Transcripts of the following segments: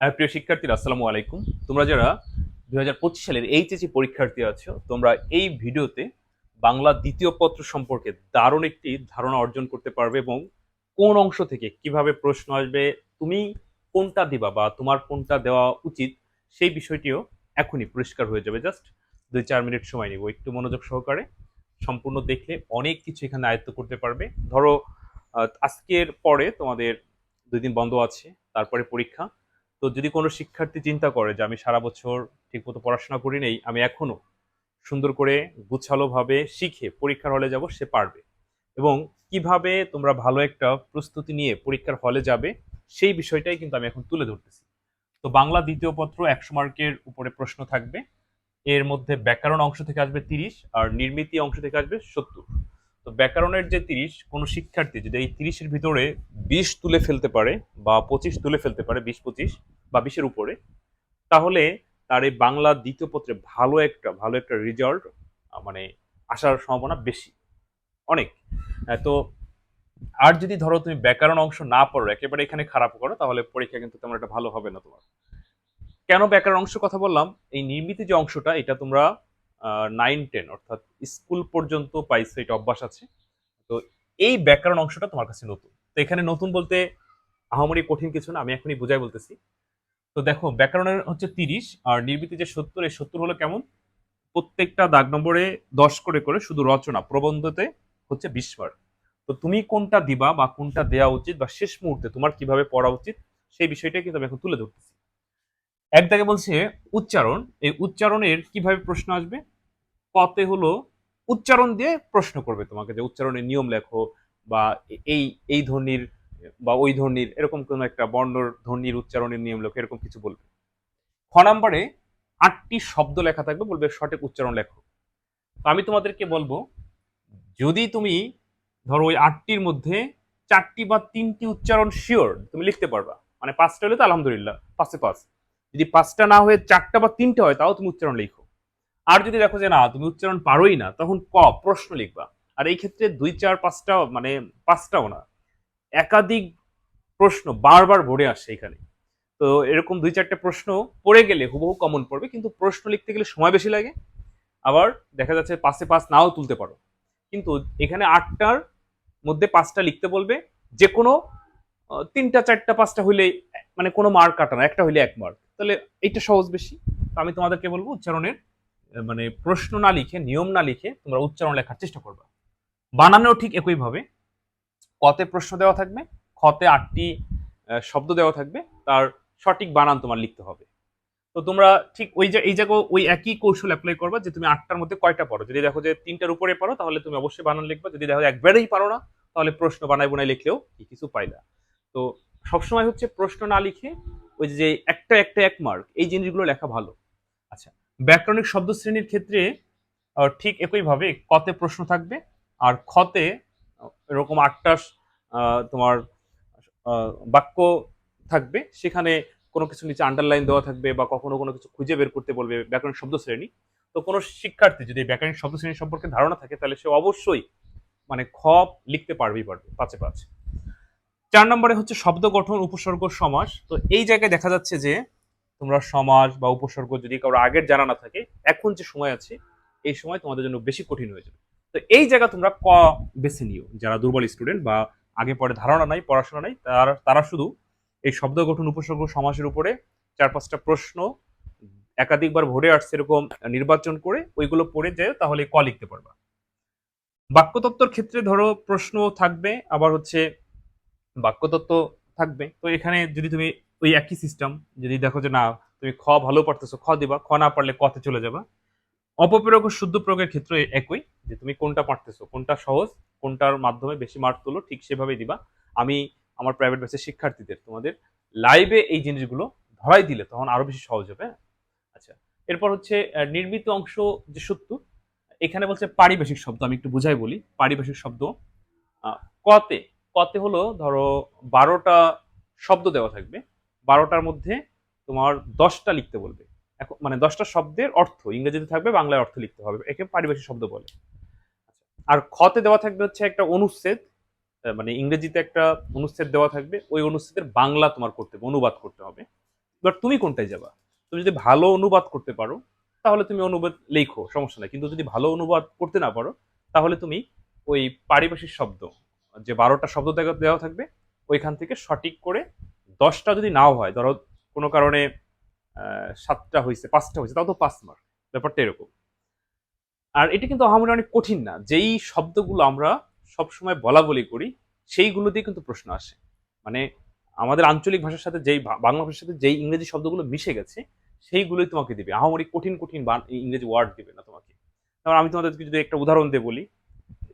হ্যাঁ প্রিয় শিক্ষার্থীরা, আসসালামু আলাইকুম। তোমরা যারা দুই হাজার পঁচিশ সালের এইচএসি পরীক্ষার্থী আছো, তোমরা এই ভিডিওতে বাংলা দ্বিতীয় পত্র সম্পর্কে দারুণ একটি ধারণা অর্জন করতে পারবে এবং কোন অংশ থেকে কীভাবে প্রশ্ন আসবে, তুমি কোনটা দিবা বা তোমার কোনটা দেওয়া উচিত, সেই বিষয়টিও এখনই পরিষ্কার হয়ে যাবে। জাস্ট দুই চার মিনিট সময় নিব একটু মনোযোগ সহকারে। সম্পূর্ণ দেখলে অনেক কিছু এখানে আয়ত্ত করতে পারবে। ধরো আজকের পরে তোমাদের দুই দিন বন্ধ আছে, তারপরে পরীক্ষা। তো যদি কোনো শিক্ষার্থী চিন্তা করে যে আমি সারা বছর ঠিকমতো পড়াশোনা করি নেই আমি এখনও সুন্দর করে গুছালোভাবে শিখে পরীক্ষার হলে যাব, সে পারবে। এবং কীভাবে তোমরা ভালো একটা প্রস্তুতি নিয়ে পরীক্ষার হলে যাবে, সেই বিষয়টাই কিন্তু আমি এখন তুলে ধরতেছি। তো বাংলা দ্বিতীয় পত্র একশো মার্কের উপরে প্রশ্ন থাকবে। এর মধ্যে ব্যাকরণ অংশ থেকে আসবে তিরিশ, আর নির্মিতি অংশ থেকে আসবে সত্তর। তো ব্যাকরণের যে তিরিশ, কোনো শিক্ষার্থী যদি এই তিরিশের ভিতরে বিশ তুলে ফেলতে পারে বা পঁচিশ তুলে ফেলতে পারে, বিশ পঁচিশ বা বিশের উপরে, তাহলে তার এই বাংলা দ্বিতীয় পত্রে ভালো একটা ভালো একটা রেজাল্ট মানে আসার সম্ভাবনা বেশি। অনেক। তো আর যদি ধরো তুমি ব্যাকরণ অংশ না পড়ো, একেবারে এখানে খারাপ করো, তাহলে পরীক্ষা কিন্তু তেমন একটা ভালো হবে না তোমার। কেন ব্যাকরণ অংশ কথা বললাম? এই নির্মিত যে অংশটা, এটা তোমরা নাইন টেন অর্থাৎ স্কুল পর্যন্ত পাইছো, এটা অভ্যাস আছে। তো এই ব্যাকরণ অংশটা তোমার কাছে নতুন। তো এখানে নতুন বলতে আহামরি কঠিন কিছু না, আমি এখনই বুঝাই বলতেছি। তো দেখো, ব্যাকরণের হচ্ছে তিরিশ, আর নির্মিতি যে সত্তর, এই সত্তর হলো কেমন? প্রত্যেকটা দাগ নম্বরে দশ করে করে শুধু রচনা, প্রবন্ধতে হচ্ছে বিশ তো তুমি কোনটা দিবা বা কোনটা দেওয়া উচিত বা শেষ মুহূর্তে তোমার কীভাবে পড়া উচিত, সেই বিষয়টা কিন্তু আমি এখন তুলে ধরতেছি। এক দাগে বলছে উচ্চারণ, এই উচ্চারণের কীভাবে প্রশ্ন আসবে? কতে হলো উচ্চারণ দিয়ে প্রশ্ন করবে তোমাকে যে উচ্চারণের নিয়ম লেখো বা এই এই ধ্বনির বা ওই ধ্বনির এরকম কোনো একটা বর্ণর ধ্বনির উচ্চারণের নিয়ম লেখো এরকম কিছু বলবে। খ নাম্বারে আটটি শব্দ লেখা থাকবে, বলবে সঠিক উচ্চারণ লেখো। তো আমি তোমাদেরকে বলব, যদি তুমি ধরো ওই আটটির মধ্যে চারটি বা তিনটি উচ্চারণ শিওর তুমি লিখতে পারবা। মানে পাঁচটা হলে তো আলহামদুলিল্লাহ, পাঁচে পাঁচ। যদি পাঁচটা না হয়ে চারটা বা তিনটে হয়, তাও তুমি উচ্চারণ লিখো। আর যদি দেখো যে না, তুমি উচ্চারণ পারোই না, তখন ক, প্রশ্ন লিখবা। আর এই ক্ষেত্রে দুই, চার পাঁচটা মানে পাঁচটাও না। একাধিক প্রশ্ন বারবার ভরে আসে এখানে। তো এরকম দুই চারটে প্রশ্ন পড়ে গেলে হুবহু কমন পড়বে, কিন্তু প্রশ্ন লিখতে গেলে সময় বেশি লাগে। আবার দেখা যাচ্ছে পাশে পাঁচ নাও তুলতে পারো। কিন্তু এখানে আটটার মধ্যে পাঁচটা লিখতে বলবে যে কোনো তিনটা, চারটা, পাঁচটা হইলে মানে কোনো মার্ক কাটানো একটা হইলে এক মার্ক তাহলে এইটা সহজ বেশি। তো আমি তোমাদেরকে বলব, উচ্চারণের মানে প্রশ্ন না লিখে, নিয়ম না লিখে তোমরা উচ্চারণ লেখার চেষ্টা করবা। বানানেও ঠিক একইভাবে। কতে প্রশ্ন দেওয়া থাকবে খতে আটটি শব্দ দেওয়া থাকবে, তার সঠিক বানান তোমার লিখতে হবে। তো তোমরা ঠিক ওই যে, এই জায়গায় ওই একই কৌশল অ্যাপ্লাই করবা যে তুমি আটটার মধ্যে কয়টা পড়ো। যদি দেখো যে তিনটার উপরে পারো তাহলে তুমি অবশ্যই বানান লিখবা। যদি দেখো একবারেই পারো না, তাহলে প্রশ্ন বানাই বানাই লিখলেও কিছু পাইলা। তো সবসময় হচ্ছে প্রশ্ন না লিখে ওই যে একটা একটা, এক মার্ক এই জিনিসগুলো লেখা ভালো। আচ্ছা ব্যাকরণিক শব্দ শ্রেণির ক্ষেত্রে ঠিক একইভাবে কতে প্রশ্ন থাকবে, আর খতে এরকম আটটা তোমার বাক্য থাকবে। সেখানে কোনো কিছু নিচে আন্ডারলাইন দেওয়া থাকবে বা কখনো কোনো কিছু খুঁজে বের করতে বলবে ব্যাকরণ শব্দ শ্রেণি তো কোনো শিক্ষার্থী যদি ব্যাকরণ শব্দ শ্রেণি সম্পর্কে ধারণা থাকে, তাহলে সে অবশ্যই মানে খ লিখতে পারবেই পারবে, পাঁচে পাঁচ। চার নম্বরে হচ্ছে শব্দ গঠন, উপসর্গ, সমাস। তো এই জায়গায় দেখা যাচ্ছে যে তোমরা সমাজ বা উপসর্গ যদি কারও আগের জানা না থাকে, এখন যে সময় আছে, এই সময় তোমাদের জন্য বেশি কঠিন হয়ে যাবে। তো এই জায়গা তোমরা ক বেছে নিও। যারা দুর্বল স্টুডেন্ট বা আগে পরে ধারণা নাই, পড়াশোনা নাই, তারা তারা শুধু এই শব্দ গঠন, উপসর্গ, সমাসের উপরে চার পাঁচটা প্রশ্ন, একাধিকবার ভরে আসছে এরকম নির্বাচন করে ওইগুলো পড়ে যায় তাহলে ক লিখতে পারবা। বাক্যতত্ত্বর ক্ষেত্রে ধরো প্রশ্ন থাকবে, আবার হচ্ছে বাক্যতত্ত্ব থাকবে। তো এখানে যদি তুমি ওই একই সিস্টেম যদি দেখো যে না, তুমি খ ভালো পারতেছো খ দিবা, খ না পারলে কতে চলে যাবা। অপপ্রয়োগ ও শুদ্ধ প্রয়োগের ক্ষেত্রে একই, যে তুমি কোনটা পারতেছো, কোনটা সহজ, কোনটার মাধ্যমে বেশি মার্ক তুলো, ঠিক সেভাবেই দিবা আমি আমার প্রাইভেট ব্যাচের শিক্ষার্থীদের তোমাদের লাইভে এই জিনিসগুলো ধরাই দিলে তখন আরও বেশি সহজ হবে হ্যাঁ? আচ্ছা এরপর হচ্ছে নির্মিত অংশ যে সত্য, এখানে বলছে পারিভাষিক শব্দ, আমি একটু বুঝাই বলি, পারিভাষিক শব্দ কতে কতে হলো ধরো বারোটা শব্দ দেওয়া থাকবে, বারোটার মধ্যে তোমার দশটা লিখতে বলবে এখন মানে দশটা শব্দের অর্থ, ইংরেজিতে থাকবে, বাংলায় অর্থ লিখতে হবে, একে পারিভাষিক শব্দ বলে। আর খতে দেওয়া থাকবে হচ্ছে একটা অনুচ্ছেদ মানে ইংরেজিতে একটা অনুচ্ছেদ দেওয়া থাকবে, ওই অনুচ্ছেদের বাংলা তোমার করতে হবে, অনুবাদ করতে হবে। এবার তুমি কোনটায় যাবা? তুমি যদি ভালো অনুবাদ করতে পারো, তাহলে তুমি অনুবাদ লেখো, সমস্যা নাই। কিন্তু যদি ভালো অনুবাদ করতে না পারো, তাহলে তুমি ওই পারিভাষিক শব্দ, যে বারোটা শব্দ দেওয়া- থাকবে, ওইখান থেকে সঠিক করে দশটা যদি নাও হয়, ধরো কোনো কারণে সাতটা হয়েছে পাঁচটা হয়েছে তাও তো পাঁচ মার্ক ব্যাপারটা এরকম। আর এটা কিন্তু আহামরি অনেক কঠিন না, যেই শব্দগুলো আমরা সবসময় বলা বলি করি, সেইগুলো দিয়ে কিন্তু প্রশ্ন আসে। মানে আমাদের আঞ্চলিক ভাষার সাথে যেই বাংলা ভাষার সাথে যেই ইংরেজি শব্দগুলো মিশে গেছে, সেইগুলোই তোমাকে দিবে। আহামরি কঠিন কঠিন ইংরেজি ওয়ার্ড দিবে না তোমাকে। তারপর আমি তোমাদেরকে যদি একটা উদাহরণ দিয়ে বলি,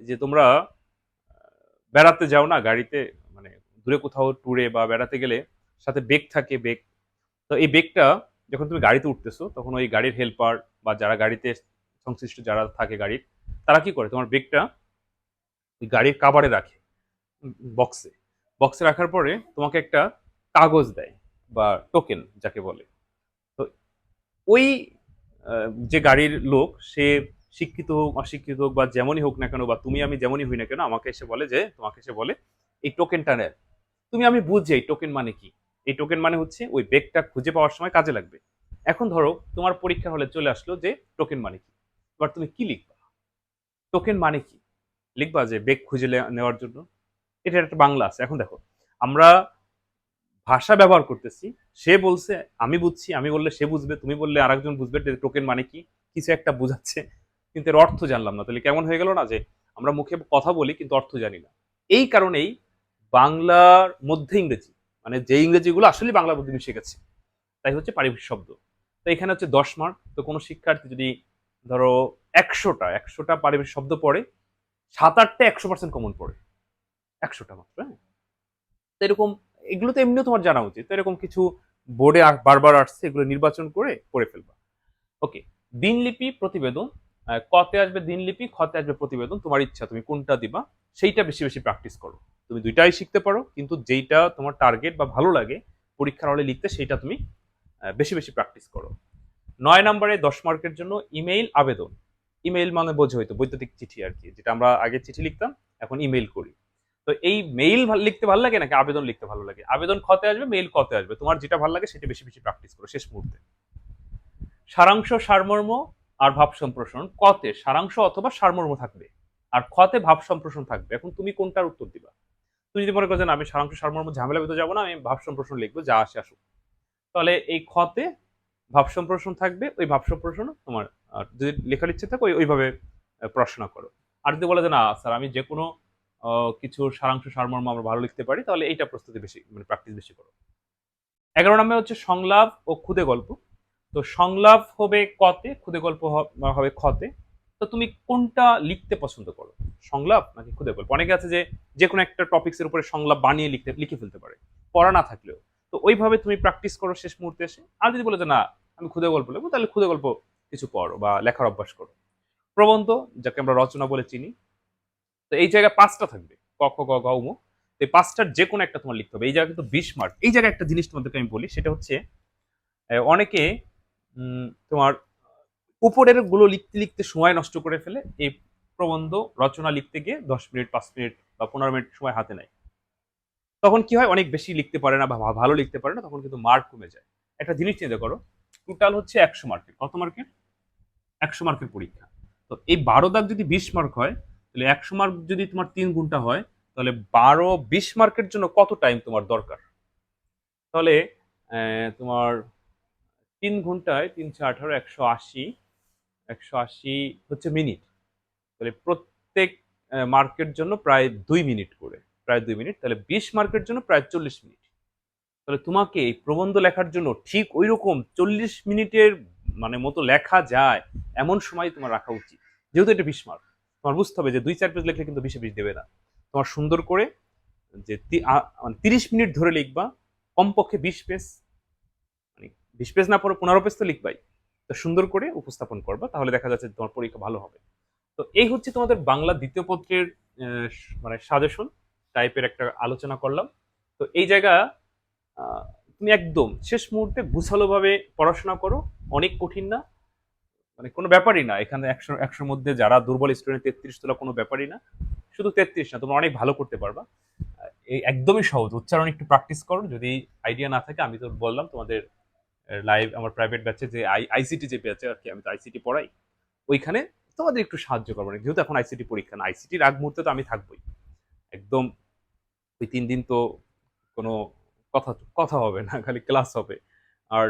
যে তোমরা বেড়াতে যাও না গাড়িতে মানে দূরে কোথাও ট্যুরে বা বেড়াতে গেলে, সাথে বেগ থাকে বেগ তো এই বেগটা যখন তুমি গাড়িতে উঠতেছো, তখন ওই গাড়ির হেল্পার বা যারা গাড়িতে সংশ্লিষ্ট যারা থাকে গাড়ির, তারা কি করে? তোমার বেগটা ওই গাড়ির কাবারে রাখে বক্সে বক্সে রাখার পরে তোমাকে একটা কাগজ দেয় বা টোকেন যাকে বলে। তো ওই যে গাড়ির লোক, সে শিক্ষিত হোক, অশিক্ষিত হোক বা যেমনই হোক না কেন বা তুমি আমি যেমনই হই না কেন, আমাকে এসে বলে যে, তোমাকে এসে বলে, এই টোকেনটা নেয় তুমি আমি বুঝছি এই টোকেন মানে কি? এই টোকেন মানে হচ্ছে ওই বেগটা খুঁজে পাওয়ার সময় কাজে লাগবে। এখন ধরো, তোমার পরীক্ষা হলে চলে আসলো যে টোকেন মানে কি? এবার তুমি কি লিখবা? টোকেন মানে কি? লিখবা যে বেগ খুঁজে নেওয়ার জন্য। এটা একটা বাংলা আছে। এখন দেখো, আমরা ভাষা ব্যবহার করতেছি। সে বলছে, আমি বুঝছি, আমি বললে সে বুঝবে, তুমি বললে আরেকজন বুঝবে টোকেন মানে কি? কিছু একটা বোঝাচ্ছে। কিন্তু এর অর্থ জানলাম না। তাহলে কেমন হয়ে গেল না যে আমরা মুখে কথা বলি, কিন্তু অর্থ জানি না। এই কারণেই বাংলার মধ্যে ইংরেজি মানে যে ইংরেজিগুলো আসলে বাংলা মধ্যে মিশে গেছে, তাই হচ্ছে পারিভাষিক শব্দ। তো এখানে হচ্ছে দশ মার্ক তো কোনো শিক্ষার্থী যদি ধরো একশোটা একশোটা পারিভাষিক শব্দ পড়ে সাত আটটা একশো পার্সেন্ট কমন পড়ে। একশোটা মাত্র হ্যাঁ? তো এরকম, এগুলো তো এমনিও তোমার জানা উচিত। তো এরকম কিছু বোর্ডে বারবার আসছে, এগুলো নির্বাচন করে করে ফেলবা। ওকে দিনলিপি প্রতিবেদন কতে আসবে দিনলিপি খতে আসবে প্রতিবেদন, তোমার ইচ্ছা, তুমি কোনটা দিবা, সেইটা বেশি বেশি প্র্যাকটিস করো। তুমি দুইটাই শিখতে পারো, কিন্তু যেইটা তোমার টার্গেট বা ভালো লাগে, পরীক্ষার হলে লিখতে, সেইটা তুমি বেশি বেশি প্র্যাকটিস করো। নয় নম্বরে দশ মার্কের জন্য ইমেইল আবেদন। ইমেইল মানে বোঝো হয়তো, বৈদ্যুতিক চিঠি আর কি, যেটা আমরা আগে চিঠি লিখতাম, এখন ইমেইল করি। তো এই মেইল লিখতে ভালো লাগে নাকি আবেদন লিখতে ভালো লাগে? আবেদন খতে আসবে মেইল কতে আসবে, তোমার যেটা ভালো লাগে, সেটা বেশি বেশি প্র্যাকটিস করো, শেষ মুহূর্তে। সারাংশ সারমর্ম আর ভাব সম্প্রসারণ কতে সারাংশ অথবা সারমর্ম থাকবে। আর খতে ভাব সম্প্রসারণ থাকবে। এখন তুমি কোনটার উত্তর দিবা? তুমি যদি মনে করো যে আমি সারাংশ সারমর্ম ঝামেলা ভিতরে যাব না, আমি ভাব সম্প্রসারণ লিখব, যা আসে আসুক। তাহলে এই খতে ভাব সম্প্রসারণ থাকবে, ওই ভাব সম্প্রসারণ তোমার যদি লেখার ইচ্ছে থাকে, ওই ওইভাবে পড়াশোনা করো। আর যদি বলে যে না, স্যার, আমি যে কোনো কিছুর সারাংশ সারমর্ম আমরা ভালো লিখতে পারি, তাহলে এইটা প্রস্তুতি বেশি মানে প্র্যাকটিস বেশি করো। এগারো নম্বর হচ্ছে সংলাপ ও ক্ষুদে গল্প। তো সংলাপ হবে কতে ক্ষুদে গল্প হবে খতে তো তুমি কোনটা লিখতে পছন্দ করো? সংলাপ নাকি ক্ষুদে গল্প অনেকে আছে যে যে কোনো একটা টপিক্সের উপরে সংলাপ বানিয়ে লিখতে, লিখে ফেলতে পারে। পড়া না থাকলেও। তো ওইভাবে তুমি প্র্যাকটিস করো শেষ মুহূর্তে এসে। আর যদি বলে যে না, আমি ক্ষুদে গল্প লিখব, তাহলে ক্ষুদে গল্প কিছু পড়ো বা লেখার অভ্যাস করো। প্রবন্ধ, যাকে আমরা রচনা বলে চিনি, তো এই জায়গায় পাঁচটা থাকবে। ক, খ, গ, ঘ উম এই পাঁচটার যে কোনো একটা তোমার লিখতে হবে। এই জায়গায় কিন্তু বিশ মার্ক এই জায়গায় একটা জিনিস তোমাদেরকে আমি বলি, সেটা হচ্ছে অনেকে তোমার উপরেরগুলো লিখতে লিখতে সময় নষ্ট করে ফেলে, এই প্রবন্ধ রচনা লিখতে গিয়ে দশ মিনিট, পাঁচ মিনিট বা পনেরো মিনিট সময় হাতে নেয়। তখন কি হয়, অনেক বেশি লিখতে পারে না বা ভালো লিখতে পারে না, তখন কিন্তু মার্ক কমে যায়। একটা জিনিস চিন্তা করো টোটাল হচ্ছে একশো মার্কের কত মার্কের একশো মার্কের পরীক্ষা। তো এই বারো দাগ যদি বিশ মার্ক হয়, তাহলে একশো মার্ক যদি তোমার তিন ঘণ্টা হয়, তাহলে বারো, বিশ মার্কের জন্য কত টাইম তোমার দরকার? তাহলে তোমার তিন ঘন্টায় তিনশো আঠারো, একশো আশি একশো আশি হচ্ছে মিনিট। তাহলে প্রত্যেক মার্কের জন্য প্রায় দুই মিনিট করে। প্রায় দুই মিনিট, তাহলে বিশ মার্কের জন্য প্রায় চল্লিশ মিনিট। তাহলে তোমাকে এই প্রবন্ধ লেখার জন্য ঠিক ওই রকম চল্লিশ মিনিটের মানে মতো লেখা যায়, এমন সময় তোমার রাখা উচিত। যেহেতু এটা বিশ মার্ক, তোমার বুঝতে হবে যে দুই চার পেজ লেখলে কিন্তু বিশে বিশ দেবে না। তোমার সুন্দর করে যে মানে তিরিশ মিনিট ধরে লিখবা, কমপক্ষে বিশ পেজ বিশ পেজ না পরে পনেরো পেজ তো লিখবাই। তো সুন্দর করে উপস্থাপন করবা, তাহলে দেখা যাচ্ছে তোমার পরীক্ষা ভালো হবে। তো এই হচ্ছে তোমাদের বাংলা দ্বিতীয় পত্রের মানে সাজেশন টাইপের একটা আলোচনা করলাম। তো এই জায়গা তুমি একদম শেষ মুহূর্তে গুছালোভাবে পড়াশোনা করো, অনেক কঠিন না। মানে কোনো ব্যাপারই না, এখানে একশো, একশোর মধ্যে যারা দুর্বল স্টুডেন্ট তেত্রিশ তোলা কোনো ব্যাপারই না। শুধু তেত্রিশ না, তোমরা অনেক ভালো করতে পারবা। এই একদমই সহজ, উচ্চারণ একটু প্র্যাকটিস করো, যদি আইডিয়া না থাকে, আমি তো বললাম তোমাদের লাইভ আমার প্রাইভেট ব্যাচে যে আই আইসিটি যে ব্যাচে আর কি আমি তো আইসিটি পড়াই, ওইখানে তোমাদের একটু সাহায্য করব। না যেহেতু এখন আইসিটি পরীক্ষা না আইসিটির আগ মুহূর্তে তো আমি থাকবোই। একদম ওই তিন দিন তো কোনো কথা কথা হবে না, খালি ক্লাস হবে। আর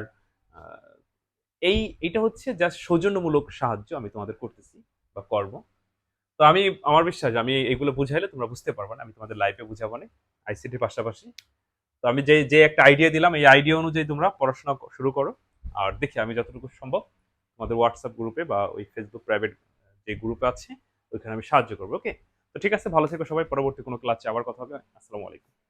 এই এটা হচ্ছে জাস্ট সৌজন্যমূলক সাহায্য আমি তোমাদের করতেছি বা করব। তো আমি, আমার বিশ্বাস আমি এগুলো বুঝাইলে তোমরা বুঝতে পারবে না, আমি তোমাদের লাইফে বুঝাবো না। আইসিটির পাশাপাশি তো আমি যে যে একটা আইডিয়া দিলাম, এই আইডিয়া অনুযায়ী তোমরা পড়াশোনা শুরু করো। আর দেখি আমি যতটুকু সম্ভব তোমাদের হোয়াটসঅ্যাপ গ্রুপে বা ওই ফেসবুক প্রাইভেট যে গ্রুপে আছে, ওইখানে আমি সাহায্য করব ওকে তো ঠিক আছে, ভালো থেকো সবাই, পরবর্তী কোনো ক্লাসে আবার কথা হবে। আসসালামু আলাইকুম।